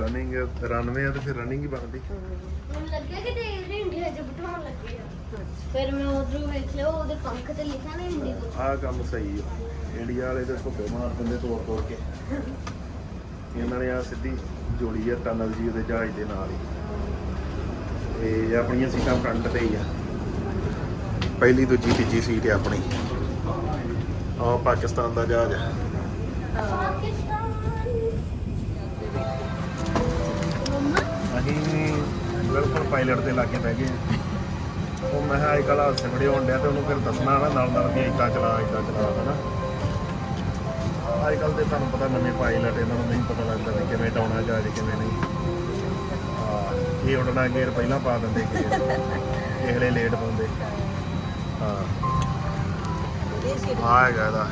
S1: ਰਨਿੰਗ ਰਨਵੇ ਆ ਤੇ ਫਿਰ ਰਨਿੰਗ ਹੀ ਬਣਦੀ।
S3: ਮੈਨੂੰ ਲੱਗਿਆ ਕਿ ਤੇ ਇੰਡੀਆ ਚ ਬਿਠਾਉਣ ਲੱਗੇ ਆ। ਫਿਰ ਮੈਂ ਉਧਰੋਂ ਵੇਖ ਲਿਆ ਉਹਦੇ ਪੰਖ ਤੇ ਲਿਖਿਆ ਨਾ ਇੰਡੀਗੋ
S1: ਆਹ ਕੰਮ ਸਹੀ ਆ। ਇੰਡੀਆ ਵਾਲੇ ਤੇ ਭੁੱਖੇ ਮਾਰ ਦਿੰਦੇ ਤੋੜ ਤੋੜ ਕੇ। ਇਹਨਾਂ ਨੇ ਆ ਸਿੱਧੀ ਜੋੜੀ ਆ ਟਨਲ ਜੀ ਉਹਦੇ ਜਹਾਜ਼ ਦੇ ਨਾਲ ਹੀ। ਇਹ ਆਪਣੀਆਂ ਸੀਟਾਂ ਫਰੰਟ ਤੇ ਹੀ ਆ। ਪਹਿਲੀ, ਦੂਜੀ, ਤੀਜੀ ਸੀਟ ਹੈ ਆਪਣੀ। ਆ ਪਾਕਿਸਤਾਨ ਦਾ ਜਹਾਜ਼ ਆ ਅਸੀਂ ਬਿਲਕੁਲ ਪਾਇਲਟ ਦੇ ਲਾਗੇ ਬਹਿ ਗਏ। ਉਹ ਮੈਂ ਕਿਹਾ ਅੱਜ ਕੱਲ੍ਹ ਹਾਦਸੇ ਬੜੇ ਹੋਣ ਡਿਆ ਤੇ ਉਹਨੂੰ ਫਿਰ ਦੱਸਣਾ ਨਾ, ਨਾਲ ਨਾਲ ਵੀ ਇਦਾਂ ਚਲਾ ਇਦਾਂ ਚਲਾ ਹਨਾ ਅੱਜ ਕੱਲ੍ਹ ਤੇ ਤੁਹਾਨੂੰ ਪਤਾ ਨਵੇਂ ਪਾਇਲਟ ਇਹਨਾਂ ਨੂੰ ਨਹੀਂ ਪਤਾ ਲੱਗਦਾ ਵੀ ਕਿਵੇਂ ਡਾਉਣਾ ਜਹਾਜ਼, ਕਿਵੇਂ ਨਹੀਂ। ਹਾਂ, ਇਹ ਉਡਣਾ, ਗੇਅਰ ਪਹਿਲਾਂ ਪਾ ਦਿੰਦੇ ਕਿ ਕਿਸੇ ਲੇਟ ਪਾਉਂਦੇ। ਹਾਂ। ਆ ਹੈਗਾ ਇਹਦਾ।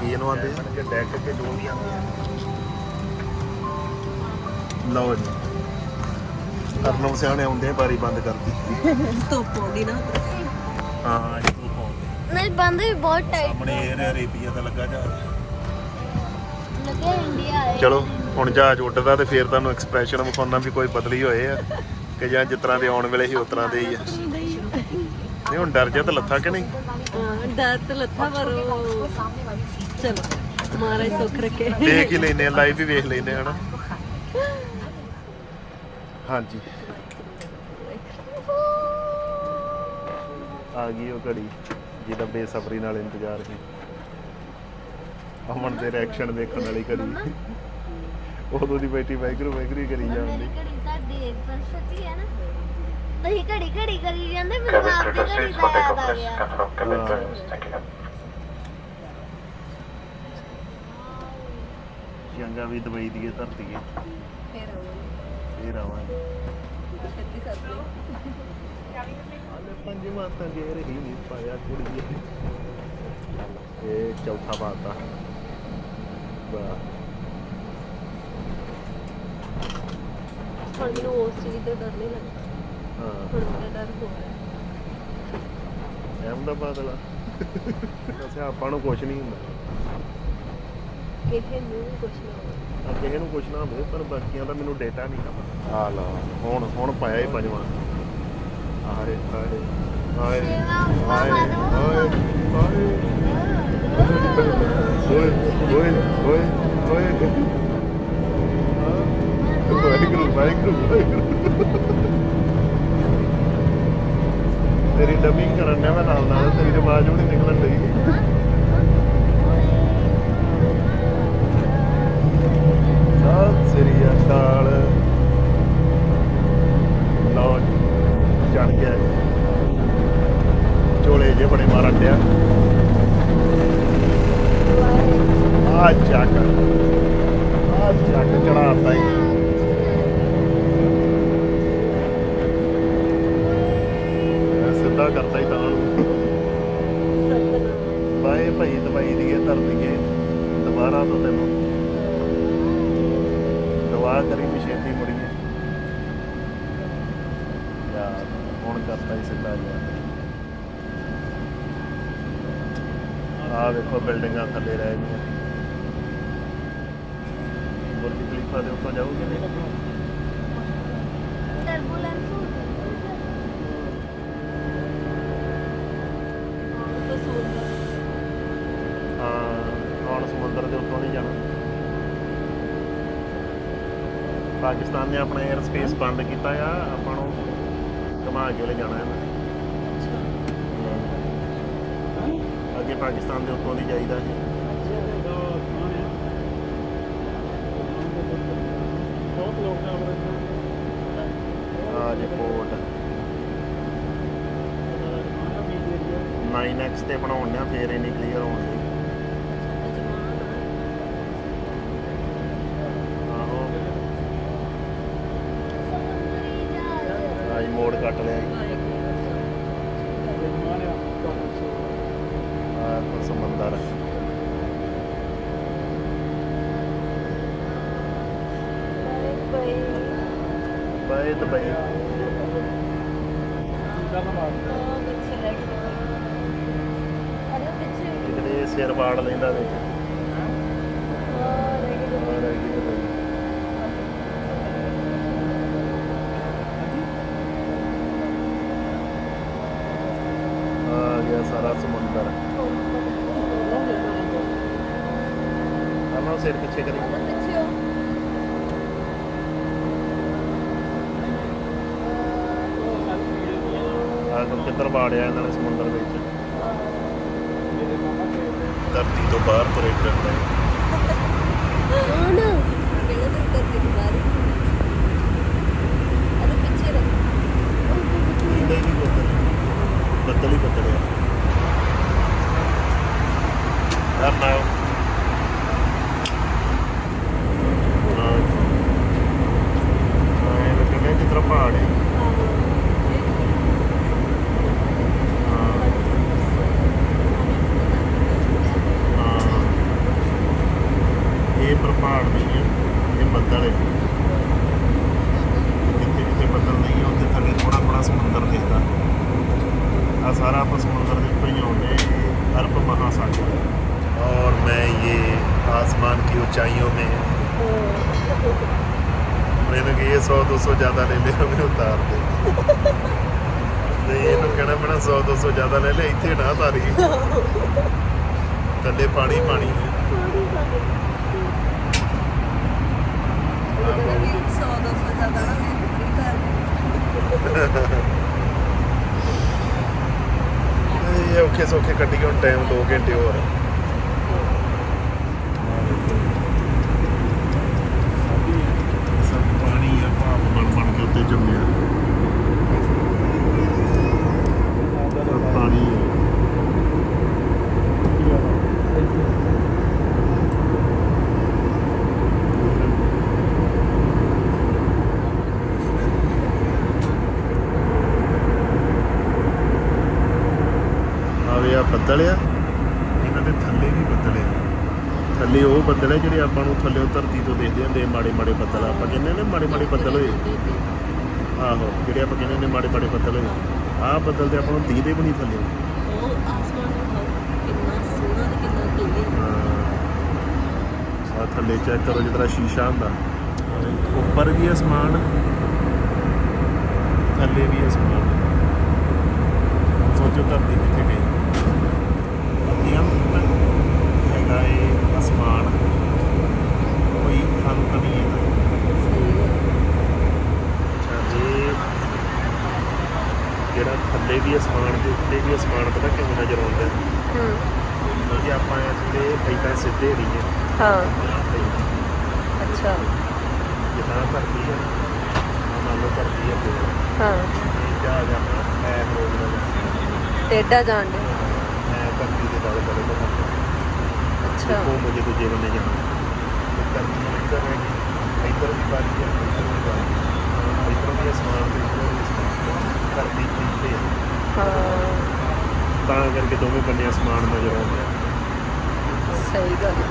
S1: ਕੀ ਇਹਨੂੰ ਆਂਦੇ? ਕਿ ਡੈਕ ਕੇ ਜੋ ਵੀ ਆਉਂਦੇ ਆ। ਲਓ ਜੀ। ਅਰਨਵ ਸਿਆਣੇ ਆਉਂਦੇ ਆ ਬਾਰੀ ਬੰਦ ਕਰਦੀ
S2: ਧੁੱਪ ਆਉਂਦੀ ਨਾ।
S1: ਹਾਂ ਇਹ ਤੋਂ ਪਾਉਂਦੇ
S3: ਨਹੀਂ ਬੰਦ ਵੀ ਬਹੁਤ ਟਾਈਟ
S1: ਸਾਹਮਣੇ 에ਅਰ ਅਰੇਬੀਆ ਦਾ ਲੱਗਾ ਜਹਾਜ਼
S3: ਲੱਗਿਆ ਇੰਡੀਆ ਹੈ
S1: ਚਲੋ ਹੁਣ ਜਹਾਜ਼ ਉੱਡਦਾ ਤੇ ਫਿਰ ਤੁਹਾਨੂੰ ਐਕਸਪ੍ਰੈਸ਼ਨ ਵਿਖਾਉਣਾ ਵੀ ਕੋਈ ਬਦਲੀ ਹੋਏ ਆ। ਕਿ ਜਾਂ ਜਿਸ ਤਰ੍ਹਾਂ ਦੇ ਆਉਣ ਵੇਲੇ ਹੀ ਉਸ ਤਰ੍ਹਾਂ ਦੇ ਹੀ ਆ। ਨਹੀਂ ਹੁਣ ਡਰ ਜਾ ਤਾਂ ਲੱਥਾ ਕਿ ਨਹੀਂ?
S2: ਹਾਂ ਡਰ ਤੇ ਲੱਥਾ ਪਰ ਉਹ ਚਲੋ ਮਹਾਰਾਜ ਸੁੱਖ ਰੱਖੇ।
S1: ਦੇਖ ਹੀ ਲੈਨੇ ਆ ਲਾਈਵ ਵੀ ਵੇਖ ਲੈਨੇ ਆ ਹਨਾ। ਹਾਂਜੀ। ਆ ਗਈ ਉਹ ਘੜੀ ਜਿਹਦਾ ਬੇਸਬਰੀ ਨਾਲ ਇੰਤਜ਼ਾਰ ਸੀ। ਅਮਨ ਦੇ ਰਿਐਕਸ਼ਨ ਦੇਖਣ ਵਾਲੀ ਘੜੀ। ਉਦੋਂ ਦੀ ਬੈਠੀ ਵੈਗਰੂ ਵੈਗਰੂ ਹੀ ਕਰੀ
S3: ਮੇਰੀ
S1: ਜਾਂਦੀ
S3: ਘੜੀ ਤੁਹਾਡੀ ਪਰਸਤੀ ਹੈ ਨਾ। ਤੁਸੀਂ ਘੜੀ ਘੜੀ ਕਰੀ ਜਾਂਦੇ ਮੈਨੂੰ ਆਪ ਦੀ ਘੜੀ ਦਾ ਯਾਦ ਆ ਗਿਆ।
S1: ਚੰਗਾ ਵੀ ਦਵਾਈ ਦੀਏ ਧਰਤੀ ਹੈ।
S2: ਫੇਰ ਆਵਾਂਗੇ।
S1: ਫੇਰ ਆਵਾਂਗੇ।
S2: ਛੱਤੀ ਸੱਤ ਨੂੰ
S1: ਹਾਲੇ ਪੰਜਵਾਂ ਤਾਂ ਗੇਰ ਹੀ ਨਹੀਂ ਪਾਇਆ ਕੁੜੀਏ। ਇਹ ਚੌਥਾ ਬਾਤਾ ਵਾਹ।
S2: ਹੁਣ ਮੈਨੂੰ ਉਸ ਚੀਜ਼ ਦਾ ਡਰ ਨਹੀਂ ਲੱਗਦਾ।
S1: ਹਾਂ।
S2: ਮੇਰਾ ਡਰ ਹੋ ਰਿਹਾ
S1: ਅਹਿਮਦਾਬਾਦ ਵਾਲਾ ਅੱਛਾ ਆਪਾਂ ਨੂੰ ਕੁਝ ਨਹੀਂ ਹੁੰਦਾ।
S2: ਕਿਸੇ ਨੂੰ ਵੀ ਕੁਛ ਨਾ ਹੋਵੇ।
S1: ਆ ਕਿਸੇ ਨੂੰ ਕੁਝ ਨਾ ਹੋਵੇ ਪਰ ਬਾਕੀਆਂ ਦਾ ਮੈਨੂੰ ਡੇਟਾ ਨਹੀਂ ਨਾ ਪਤਾ ਆ ਲਾ ਹੁਣ ਹੁਣ ਪਾਇਆ ਹੀ ਪੰਜਵਾਂ। ਆਏ ਆਏ ਆਏ ਆਏ ਆਏ ਓਏ ਓਏ ਓਏ ਓਏ। ਵਾਹਿਗੁਰੂ ਵਾਹਿਗੁਰੂ ਵਾਹਿਗੁਰੂ। ਤੇਰੀ ਡਬਿੰਗ ਕਰਨ ਡਿਆ ਮੈਂ ਨਾਲ ਨਾਲ ਤੇਰੀ ਆਵਾਜ਼ ਵੀ ਨਹੀਂ ਨਿਕਲਣ ਡਈ। ਆਹ ਬਿਲਡਿੰਗਾਂ ਥੱਲੇ ਰਹਿ ਗਈਆਂ। ਬੁਰਜ ਖਲੀਫਾ ਦੇ ਉੱਤੋਂ ਜਾਊਗੇ ਨਹੀਂ?
S3: ਟਰਬੂਲੈਂਸ ਹਾਂ,
S1: ਹੁਣ ਸਮੁੰਦਰ ਦੇ ਉੱਤੋਂ ਨਹੀਂ ਜਾਣਾ। ਪਾਕਿਸਤਾਨ ਨੇ ਆਪਣਾ 에ਅਰ ਸਪੇਸ ਬੰਦ ਕੀਤਾ ਆ, ਆਪਾਂ ਨੂੰ ਘੁਮਾ ਕੇ ਲੈ ਜਾਣਾ ਇਹਨਾਂ ਨੇ ਅੱਗੇ ਪਾਕਿਸਤਾਨ ਦੇ ਉੱਤੋਂ ਦੀ ਜਾਈਦਾ ਸੀ। ਆ ਜੇ ਪੋਰਟ 9x ਤੇ ਬਣਾਉਣ ਆ ਫੇਰ ਇੰਨੀ ਕਲੀਅਰ ਹੋਣ ਦੀ ਆਹੋ। ਆਈ ਮੋੜ ਕੱਟ ਲਿਆ ਜੀ। ਆ ਤਾਂ ਸਮੁੰਦਰ
S3: ਬਈ
S1: ਬਾਏ ਤਾਂ ਬਈ।
S3: ਅਰੇ ਪਿੱਛੇ
S1: ਕਿਤੇ ਸਿਰ ਵਾੜ ਲੈਂਦਾ ਵਿੱਚ
S3: ਹੋਰ
S1: ਆ ਰਹਿ ਗਈ ਤੇ ਬਈ। ਆ ਗਿਆ ਸਾਰਾ ਸਮੁੰਦਰ ਆਲਾ ਸਿਰ ਪਿੱਛੇ ਕਰੀ
S3: ਪਿੱਛੇ ਹੋ
S1: ਆ ਕਿੱਧਰ ਵਾੜਿਆ ਇਹਨਾਂ ਨੇ ਸਮੁੰਦਰ ਵਿੱਚ? ਧਰਤੀ ਤੋਂ ਬਾਹਰ ਤੁਰੇ ਫਿਰਦੇ
S3: ਕੌਣ
S2: ਕਿਹੜਾ ਤੇ ਕਰਕੇ ਬਾਹਰ ਅਰੇ ਪਿੱਛੇ ਰੱਖ
S1: ਇੰਦਾ ਹੀ ਨਹੀਂ ਬੱਦਲ। ਬੱਦਲ ਹੀ ਬੱਦਲ ਆ। ਆ ਇਹ ਔਖੇ ਸੌਖੇ ਕੱਢੀ ਹੁਣ ਟਾਈਮ 2 ਘੰਟੇ ਹੋਰ। ਸਭ ਪਾਣੀ ਆ ਭਾਪ ਬਣ ਬਣ ਕੇ ਉੱਤੇ ਜੰਮਿਆ। ਬੱਦਲ ਆ ਇਹਨਾਂ ਦੇ ਥੱਲੇ ਵੀ ਬੱਦਲ ਆ ਥੱਲੇ ਉਹ ਬੱਦਲ ਆ ਜਿਹੜੇ ਆਪਾਂ ਨੂੰ ਥੱਲੇ ਧਰਤੀ ਤੋਂ ਦੇਖਦੇ ਹੁੰਦੇ ਮਾੜੇ ਮਾੜੇ ਬੱਦਲ। ਆਪਾਂ ਕਹਿੰਦੇ ਨੇ ਮਾੜੇ ਮਾੜੇ ਬੱਦਲ ਹੋਏ। ਆਹੋ ਜਿਹੜੇ ਆਪਾਂ ਕਹਿੰਦੇ ਨੇ ਮਾੜੇ ਮਾੜੇ ਬੱਦਲ ਹੋਏ। ਆਹ ਬੱਦਲ ਤੇ ਆਪਾਂ ਨੂੰ ਦੀਦੇ ਵੀ ਨਹੀਂ ਥੱਲੇ।
S2: ਉਹ ਆਸਮਾਨ ਕਿੰਨਾ ਸੋਹਣਾ ਤੇ ਕਿੰਨਾ ਕਲੀਅਰ
S1: ਆ ਥੱਲੇ ਚੈੱਕ ਕਰੋ ਜਿੱਦਾਂ ਸ਼ੀਸ਼ਾ ਹੁੰਦਾ। ਉੱਪਰ ਵੀ ਅਸਮਾਨ ਥੱਲੇ ਵੀ ਅਸਮਾਨ। ਸੋਚੋ ਧਰਤੀ ਕਿੱਥੇ ਗਈ। ਹੈਗਾ ਇਹ ਅਸਮਾਨ ਕੋਈ ਅੰਤ ਨਹੀਂ ਹੈ। ਅੱਛਾ ਜੀ ਜਿਹੜਾ ਥੱਲੇ ਵੀ ਅਸਮਾਨ ਦੇ ਉੱਤੇ ਵੀ ਅਸਮਾਨ ਪਤਾ ਕਿਵੇਂ ਨਜ਼ਰ ਆਉਂਦਾ ਹੈ?
S2: ਹੂੰ।
S1: ਕਿਉਂਕਿ ਆਪਾਂ ਇਸ ਤੇ ਇਦਾਂ ਸਿੱਧੇ ਨਹੀਂ ਹੈ।
S2: ਹਾਂ। ਅੱਛਾ।
S1: ਜਿੱਦਾਂ ਧਰਤੀ ਹੈ ਮੰਨ ਲਓ ਧਰਤੀ ਹੈ
S2: ਹਾਂ।
S1: ਜਹਾਜ਼ ਆਪਣਾ ਐ ਰੋਡ ਦਾ
S2: ਟੇਡਾ ਜਾਣ ਦੇ
S1: ਐ ਧਰਤੀ ਦੇ ਨਾਲ ਬੜੇ ਬੜਾ ਉਹ ਮੁਝੇ ਦੂਜੇ ਬੰਨੇ ਜਾਣਾ ਤੇ ਧਰਤੀ ਨੂੰ ਇੱਧਰ ਹੈਗੀ ਇੱਧਰ ਵੀ ਬਾਰੀ ਹੈ ਇੱਧਰ ਵੀ ਬਾਰੀ ਹੈ ਇੱਧਰ ਵੀ ਅਸਮਾਨ ਤੇ ਇੱਧਰ ਵੀ ਅਸਮਾਨ ਧਰਤੀ ਇੱਥੇ ਹੈ
S2: ਹਾਂ
S1: ਤਾਂ ਕਰਕੇ ਦੋਵੇਂ ਬੰਨੇ ਸਮਾਨ ਨਜ਼ਰ ਆਉਂਦਾ।
S2: ਸਹੀ ਗੱਲ ਹੈ।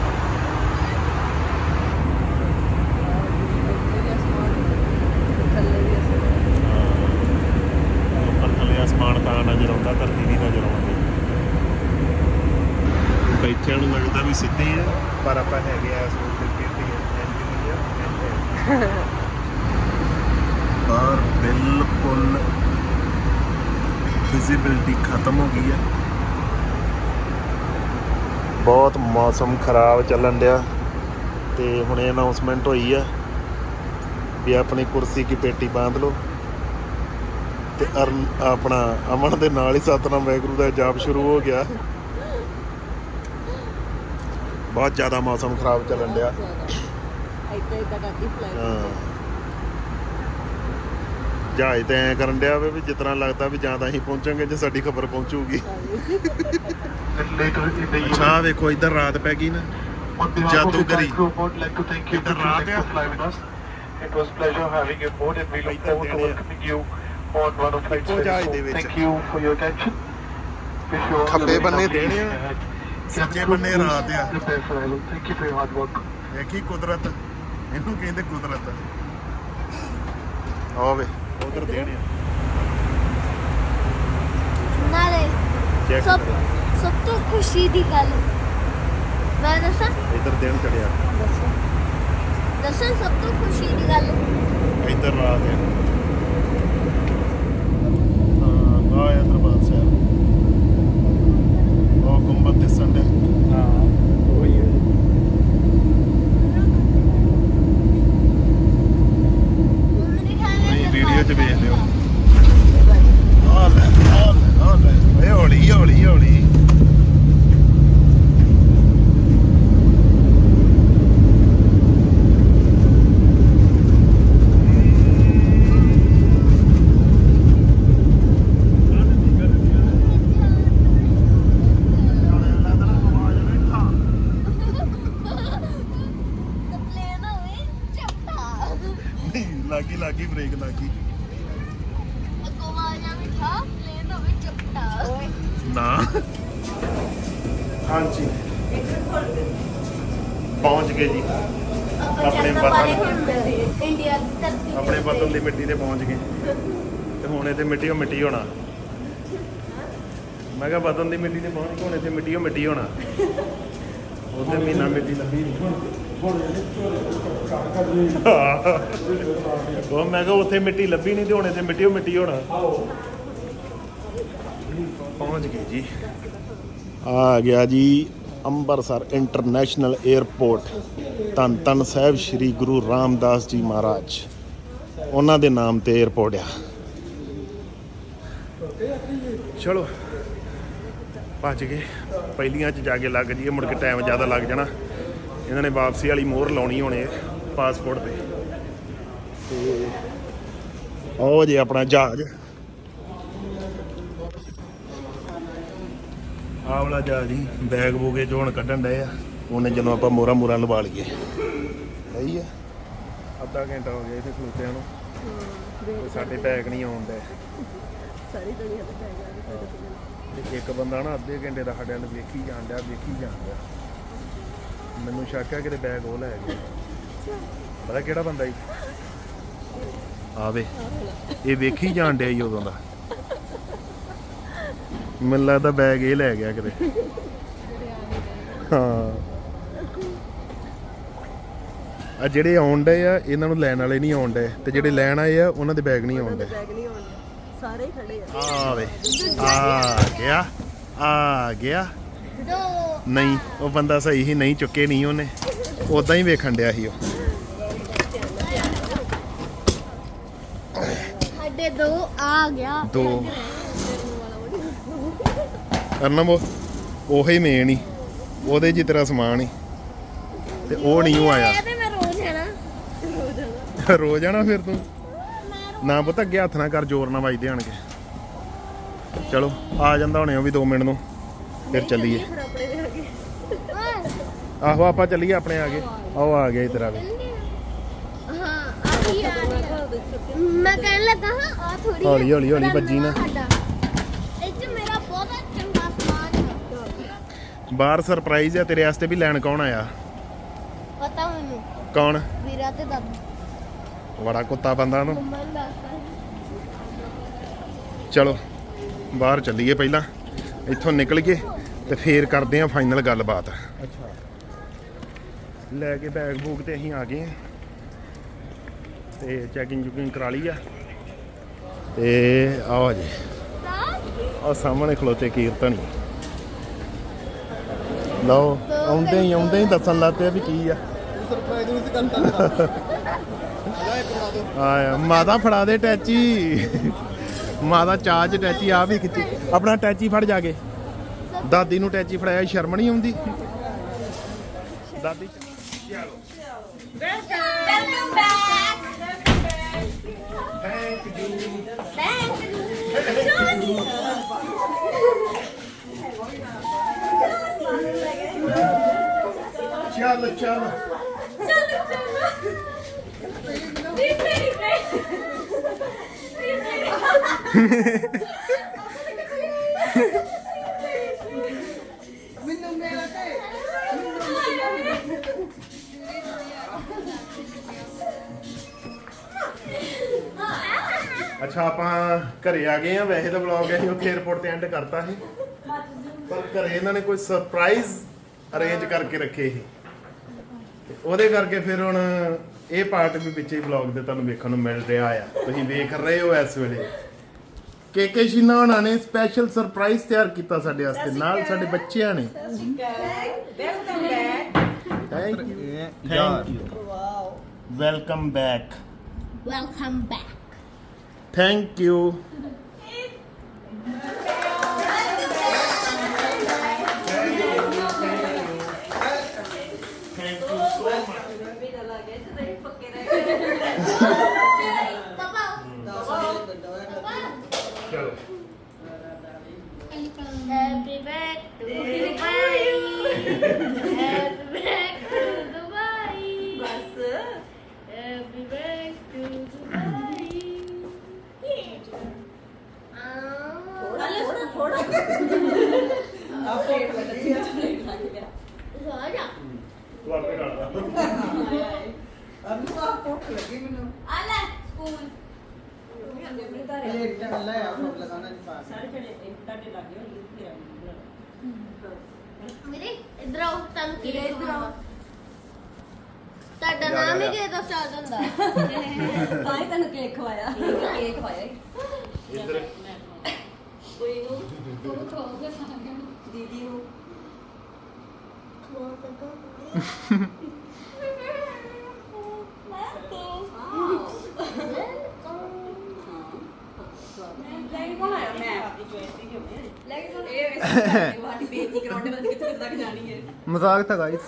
S2: ਥੱਲੇ ਵੀ ਅਸੀਂ
S1: ਉੱਪਰ ਥੱਲੇ ਅਸਮਾਨ ਤਾਂ ਨਜ਼ਰ ਆਉਂਦਾ ਧਰਤੀ ਨਹੀਂ ਨਜ਼ਰ ਆਉਂਦੀ। ਬੈਠਿਆਂ ਨੂੰ ਲੱਗਦਾ ਵੀ ਸਿੱਧੇ ਆ। ਪਰ ਆਪਾਂ ਹੈਗੇ ਆ ਸੋਚ ਦੇ ਕਿਤੇ ਪਰ ਬਿਲਕੁਲ ਵਿਜ਼ਿਬਿਲਟੀ ਖਤਮ ਹੋ ਗਈ ਹੈ ਬਹੁਤ ਮੌਸਮ ਖਰਾਬ ਚੱਲਣ ਡਿਆ ਤੇ ਹੁਣੇ ਅਨਾਉਂਸਮੈਂਟ ਹੋਈ ਆ ਵੀ ਆਪਣੀ ਕੁਰਸੀ ਕੀ ਪੇਟੀ ਬਾਂਧ ਲਓ ਤੇ ਅਰਨ ਆਪਣਾ ਅਮਨ ਦੇ ਨਾਲ ਹੀ ਸਤਨਾਮ ਵੈਗਰੂ ਦਾ ਜਾਪ ਸ਼ੁਰੂ ਹੋ ਗਿਆ। ਬਹੁਤ ਜ਼ਿਆਦਾ ਮੌਸਮ ਖਰਾਬ ਚੱਲਣ ਡਿਆ
S2: ਇੱਦਾਂ ਇੱਦਾਂ ਕਰਦੀ ਫਲਾਈਟ
S1: ਹਾਂ ਜਹਾਜ਼ ਤੇ ਐ ਕਰਨ ਡਿਆ ਵੇ ਜਿਸ ਤਰ੍ਹਾਂ ਲੱਗਦਾ ਵੀ ਜਾਂ ਤਾਂ ਅਸੀਂ ਪਹੁੰਚਾਂਗੇ ਜੇ ਸਾਡੀ ਖਬਰ ਪਹੁੰਚੂਗੀ ਅੱਛਾ ਵੇਖੋ ਇੱਧਰ ਰਾਤ ਪੈ ਗਈ ਨਾ
S4: On behalf of the
S1: ਜਾਦੂਗਰੀ।
S4: Bank Group, I'd like to thank you for
S1: ਇੱਧਰ ਰਾਤ
S4: choosing
S1: ਆ
S4: to fly with us. It was pleasure having you aboard and we look
S1: ਇੱਧਰ
S4: forward to
S1: ਦੇਣੇ ਆ।
S4: welcoming you on one of flights
S1: ਉਹ
S4: very
S1: ਜਹਾਜ਼ ਦੇ
S4: soon.
S1: ਵਿੱਚ।
S4: Thank you for your attention. Wish you all a
S1: ਖੱਬੇ ਬੰਨੇ ਦੇਣੇ ਆ. ਸੱਜੇ ਬੰਨੇ ਰਾਤ ਆ।
S4: Thank you for your hard work.
S1: ਵੇਖੀ ਕੁਦਰਤ। ਇਹਨੂੰ ਕਹਿੰਦੇ ਕੁਦਰਤ। ਆਵੇ ਉਧਰ ਦੇਣੇ
S3: ਨਾਲੇ ਸਭ ਸਭ ਤੋਂ ਖੁਸ਼ੀ ਦੀ ਗੱਲ। ਮੈਂ ਦੱਸਾਂ?
S1: ਇੱਧਰ ਦਿਨ ਚੜਿਆ
S3: ਦੱਸਾਂ। ਸਭ ਤੋਂ ਖੁਸ਼ੀ ਦੀ ਗੱਲ?
S1: ਇੱਧਰ ਰਾਤ ਆ। ਹਾਂ ਆ ਦਰਬਾਰ ਸਾਹਿਬ। ਉਹ ਗੁੰਬਦ ਦਿਸਣ ਦੇ ਹਾਂ ਉਹੀ ਹੈ
S3: ਮੇਰੇ ਖਿਆਲ
S1: ਨਹੀਂ
S3: ਨਾਲ
S1: ਵੀਡੀਓ 'ਚ ਵੇਖ ਲਿਓ ਆ ਲੈ ਆ ਲੈ ਆ ਲੈ ਏ ਹੌਲੀ ਹੌਲੀ ਹੌਲੀ
S3: ਤਾਂ ਪਲੇਨ ਹੋਵੇ ਚੱਪਾ
S1: ਲਾਗੀ ਲਾਗੀ ਬ੍ਰੇਕ ਲਾਗੀ
S3: ਅੱਗੋਂ ਆਵਾਜ਼ਾਂ ਮਿਠਾ ਪਲੇਨ ਹੋਵੇ ਚੱਪਾ
S1: ਨਾ ਹਾਂਜੀ ਪਹੁੰਚ ਗਏ ਜੀ ਆਪਣੇ ਵਤਨ
S3: ਇੰਡੀਆ ਦੀ ਧਰਤੀ
S1: ਆਪਣੇ ਵਤਨ ਦੀ ਮਿੱਟੀ ਤੇ ਪਹੁੰਚ ਗਏ ਤੇ ਹੁਣ ਇਹ ਤੇ ਮਿੱਟੀ ਉਹ ਮਿੱਟੀ ਹੋਣਾ ਮੈਂ ਕਿਹਾ ਵਤਨ ਦੀ ਮਿੱਟੀ ਤੇ ਪਹੁੰਚ ਗਏ ਹੁਣ ਮਿੱਟੀ ਉਹ ਮਿੱਟੀ ਹੋਣਾ। ਉਹਦੇ ਮਹੀਨਾ ਮਿੱਟੀ ਲੱਭੀ ਉਹ ਮੈਂ ਕਿਹਾ ਉੱਥੇ ਮਿੱਟੀ ਲੱਭੀ ਨਹੀਂ ਤੇ ਹੁਣ ਇੱਥੇ ਮਿੱਟੀ ਉਹ ਮਿੱਟੀ ਹੋਣਾ। ਪਹੁੰਚ ਗਏ ਜੀ। ਆ ਗਿਆ ਜੀ ਅੰਮ੍ਰਿਤਸਰ ਇੰਟਰਨੈਸ਼ਨਲ 에ਅਰਪੋਰਟ ਧੰਨ ਧੰਨ ਸਾਹਿਬ ਸ੍ਰੀ ਗੁਰੂ ਰਾਮਦਾਸ ਜੀ ਮਹਾਰਾਜ। ਉਹਨਾਂ ਦੇ ਨਾਮ ਤੇ 에ਅਰਪੋਰਟ ਆ। ਚਲੋ। ਭੱਜ ਗਏ। ਪਹਿਲੀਆਂ 'ਚ ਜਾ ਕੇ ਲੱਗ ਜੀਏ ਮੁੜ ਕੇ ਟਾਈਮ ਜ਼ਿਆਦਾ ਲੱਗ ਜਾਣਾ। ਇਹਨਾਂ ਨੇ ਵਾਪਸੀ ਵਾਲੀ ਮੋਹਰ ਲਾਉਣੀ ਹੋਣੇ ਪਾਸਪੋਰਟ ਤੇ। ਤੇ ਉਹ ਜੇ ਆਪਣਾ ਜਹਾਜ਼। ਆਹ ਵਾਲਾ ਜਹਾਜ਼ ਜੀ ਬੈਗ ਬੂਗੇ ਜੋ ਹੁਣ ਕੱਢਣ ਡਏ ਆ। ਉਹਨੇ ਜਦੋਂ ਆਪਾਂ ਮੋਰਾ ਮੋਰਾ ਲਵਾ ਲਈਏ। ਸਹੀ ਆ। ਅੱਧਾ ਘੰਟਾ ਹੋ ਗਿਆ ਇੱਥੇ ਖਲੋਤਿਆਂ ਨੂੰ। ਸਾਡੇ ਬੈਗ ਨਹੀਂ ਆਉਣ ਡਏ।
S2: ਸਾਰੀ ਦੁਨੀਆ ਪੈ ਗਿਆ ਸਾਡੇ ਕੋਲ।
S1: ਤੇ ਇੱਕ ਬੰਦਾ ਨਾ ਅੱਧੇ ਘੰਟੇ ਦਾ ਸਾਡੇ ਵੱਲ ਵੇਖੀ ਜਾਣ ਡਿਆ, ਵੇਖੀ ਜਾਣ ਡਿਆ। ਮੈਨੂੰ ਸ਼ੱਕ ਹੈ ਕਿ ਬੈਗ ਉਹ ਲੈ ਗਿਆ। ਪਤਾ ਕਿਹੜਾ ਬੰਦਾ ਜੀ? ਆਵੇ, ਇਹ ਵੇਖੀ ਜਾਣ ਡਿਆ ਜੀ ਉਦੋਂ ਦਾ। ਮੈਨੂੰ ਲੱਗਦਾ ਬੈਗ ਇਹ ਲੈ ਗਿਆ ਕਿਤੇ। ਹਾਂ। ਆ ਜਿਹੜੇ ਆਉਣ ਡਏ ਆ, ਇਹਨਾਂ ਨੂੰ ਲੈਣ ਵਾਲੇ ਨਹੀਂ ਆਉਣ ਡਏ। ਤੇ ਜਿਹੜੇ ਲੈਣ ਆਏ ਆ, ਉਹਨਾਂ ਦੇ ਬੈਗ ਨਹੀਂ ਆਉਣ ਡਏ।
S2: ਸਾਰੇ ਹੀ ਖੜੇ ਆ।
S1: ਆ ਵੇ ਆ ਗਿਆ ਆ ਗਿਆ।
S3: ਦੋ
S1: ਨਹੀਂ ਉਹ ਬੰਦਾ ਸਹੀ ਹੀ ਨਹੀਂ ਚੁੱਕੇ ਨਹੀਂ ਉਹਨੇ। ਉਦਾਂ ਹੀ ਵੇਖਣ ਡਿਆ ਸੀ ਉਹ।
S3: ਸਾਡੇ ਦੋ ਆ ਗਿਆ।
S1: ਦੋ। ਅਰਨਮ ਉਹੀ ਮੇਨ ਹੀ। ਉਹਦੇ ਜੀ ਤੇਰਾ ਸਮਾਨ ਹੀ। ਤੇ ਉਹ ਨਹੀਂ ਉਹ ਆਇਆ।
S3: ਤੇ ਮੈਂ ਰੋ ਜਾਣਾ।
S1: ਰੋ ਜਾਣਾ ਫਿਰ ਤੂੰ? ਨਾ ਪੁੱਤ ਅੱਗੇ ਹੱਥ ਨਾ ਕਰ ਜ਼ੋਰ ਨਾ ਵੱਜਦੇ ਆਣਗੇ ਚਲੋ ਆ ਜਾਂਦਾ ਹੁਣੇ ਉਹ ਵੀ 2 ਮਿੰਟ ਨੂੰ ਫਿਰ ਚੱਲੀਏ। ਆਹੋ ਆਪਾਂ ਚੱਲੀਏ ਆਪਣੇ ਆ ਗਏ ਆਓ ਆ ਗਿਆ
S3: ਹਾਂ ਆ ਵੀ। ਆ ਗਿਆ ਮੈਂ ਕਹਿਣ ਲੱਗਾ ਹਾਂ ਆ ਥੋੜੀ
S1: ਹੌਲੀ- ਹੌਲੀ- ਹੌਲੀ ਵੱਜੀ ਨਾ।
S3: ਇਹ ਚ ਮੇਰਾ ਬਹੁਤ ਚੰਗਾ
S1: ਬਾਹਰ ਸਰਪ੍ਰਾਈਜ਼ ਆ ਤੇਰੇ ਵਾਸਤੇ ਵੀ ਲੈਣ ਕੌਣ ਆਇਆ?
S3: ਪਤਾ ਮੈਨੂੰ।
S1: ਕੌਣ?
S3: ਵੀਰਾ ਤੇ ਦਾਦੂ।
S1: ਬੜਾ ਕੁੱਤਾ ਬੰਦਾ ਨੂੰ ਚਲੋ ਬਾਹਰ ਚੱਲੀਏ ਪਹਿਲਾਂ। ਇੱਥੋਂ ਨਿਕਲੀਏ ਤੇ ਫੇਰ ਕਰਦੇ ਆਂ ਫਾਈਨਲ ਗੱਲਬਾਤ। ਅੱਛਾ। ਲੈ ਕੇ ਬੈਗ ਬੂਗ ਤੇ ਅਸੀਂ ਆ ਗਏ ਆਂ ਤੇ ਚੈਕਿੰਗ ਚੁਕਿੰਗ ਕਰਾ ਲਈ ਆ। ਤੇ ਆਓ ਜੀ। ਆ ਸਾਹਮਣੇ ਖਲੋਤੇ ਕੀਰਤਨ। ਲਓ ਆਉਂਦੇ ਹੀ ਆਉਂਦੇ ਹੀ ਦੱਸਣ ਲੱਗ ਪਿਆ ਵੀ ਕੀ ਆ। ਆਇਆ ਮਾਤਾ ਫੜਾ ਦੇ ਟੈਚੀ। ਮਾਤਾ ਚਾਰਜ ਟੈਚੀ ਆ ਵੀ ਖਿੱਚੀ ਆਪਣਾ ਟੈਚੀ ਫੜ ਜਾ ਕੇ। ਦਾਦੀ ਨੂੰ ਟੈਚੀ ਫੜਾਇਆ ਸ਼ਰਮ ਨਹੀਂ ਆਉਂਦੀ। ਦਾਦੀ
S3: ਵੈਲਕਮ ਬੈਕ
S1: ਥੈਂਕ ਯੂ ਚੱਲ ਚੱਲ। ਅੱਛਾ, ਆਪਾਂ ਘਰੇ ਆ ਗਏ ਆ। ਵੈਸੇ ਤਾਂ ਵਲੌਗ ਅਸੀਂ ਉੱਥੇ 에어ਪੋਰਟ ਤੇ ਐਂਡ ਕਰਤਾ ਸੀ। ਪਰ ਘਰੇ ਇਹਨਾਂ ਨੇ ਕੋਈ ਸਰਪ੍ਰਾਈਜ਼ ਅਰੇਂਜ ਕਰਕੇ ਰੱਖੇ ਸੀ। ਤੇ ਉਹਦੇ ਕਰਕੇ ਫਿਰ ਹੁਣ ਇਹ ਪਾਰਟ ਵੀ ਵਿੱਚ ਹੀ ਵਲੌਗ ਦੇ ਤੁਹਾਨੂੰ ਵੇਖਣ ਨੂੰ ਮਿਲ ਰਿਹਾ ਆ। ਤੁਸੀਂ ਵੇਖ ਰਹੇ ਹੋ ਇਸ ਵੇਲੇ। ਕੇਕੇ ਸ਼ੀਨਾ ਉਹਨਾਂ ਨੇ ਸਪੈਸ਼ਲ ਸਰਪ੍ਰਾਈਜ਼ ਤਿਆਰ ਕੀਤਾ ਸਾਡੇ ਵਾਸਤੇ। ਨਾਲ ਸਾਡੇ ਬੱਚਿਆਂ ਨੇ।
S2: Welcome back
S1: thank you thank you
S2: wow
S1: welcome back
S3: welcome back
S1: thank you
S2: Thank you. ਵਾਡੀ ਬੇਇੱਜ਼ਤੀ ਕਰਾਉਣ ਦੇ ਕਿੱਥੇ ਤੱਕ ਜਾਣੀ ਹੈ
S5: ਮਜ਼ਾਕ ਤਾਂ ਗਾਇਸ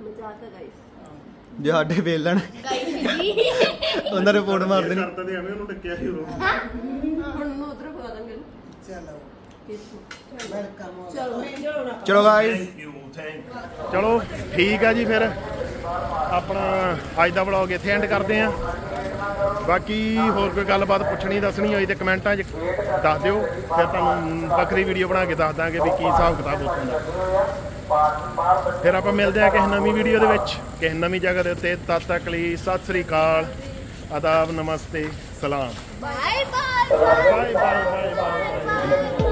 S2: ਮਜ਼ਾਕ ਹੈ ਗਾਇਸ
S5: ਜੇ ਸਾਡੇ ਵੇਲਣ।
S3: ਗਾਈਸ ਜੀ
S5: ਉਹਨਾਂ ਰਿਪੋਰਟ ਮਾਰ ਦੇਣੀ।
S1: ਕਰਤਾ ਤੇ ਐਵੇਂ ਉਹਨੂੰ ਟੱਕਿਆ ਸੀ ਉਹ।
S2: ਹੁਣ ਨੂੰ ਉਧਰ ਖਵਾ ਦਾਂਗੇ।
S6: ਚਲੋ ਵੈਲਕਮ
S2: ਚਲੋ ਚਲੋ
S5: ਚਲੋ ਗਾਇਸ
S1: ਚਲੋ ਠੀਕ ਆ ਜੀ ਫਿਰ। ਆਪਣਾ ਅੱਜ ਦਾ ਵਲੌਗ ਇੱਥੇ ਐਂਡ ਕਰਦੇ ਆ। ਬਾਕੀ ਹੋਰ ਕੋਈ ਗੱਲਬਾਤ ਪੁੱਛਣੀ ਦੱਸਣੀ ਹੋਈ ਤੇ ਕਮੈਂਟਾਂ 'ਚ ਦੱਸ ਦਿਓ। ਫਿਰ ਤੁਹਾਨੂੰ ਵੱਖਰੀ ਵੀਡੀਓ ਬਣਾ ਕੇ ਦੱਸ ਦਾਂਗੇ ਵੀ ਕੀ ਹਿਸਾਬ ਕਿਤਾਬ ਉੱਥੋਂ ਦਾ ਫਿਰ ਆਪਾਂ ਮਿਲਦੇ ਆ ਕਿਸੇ ਨਵੀਂ ਵੀਡੀਓ ਦੇ ਵਿੱਚ ਕਿਸੇ ਨਵੀਂ ਜਗ੍ਹਾ ਦੇ ਉੱਤੇ। ਤਦ ਤੱਕ ਲਈ ਸਤਿ ਸ੍ਰੀ ਅਕਾਲ। ਆਦਾਬ ਨਮਸਤੇ ਸਲਾਮ।
S3: Bye bye
S1: bye bye bye bye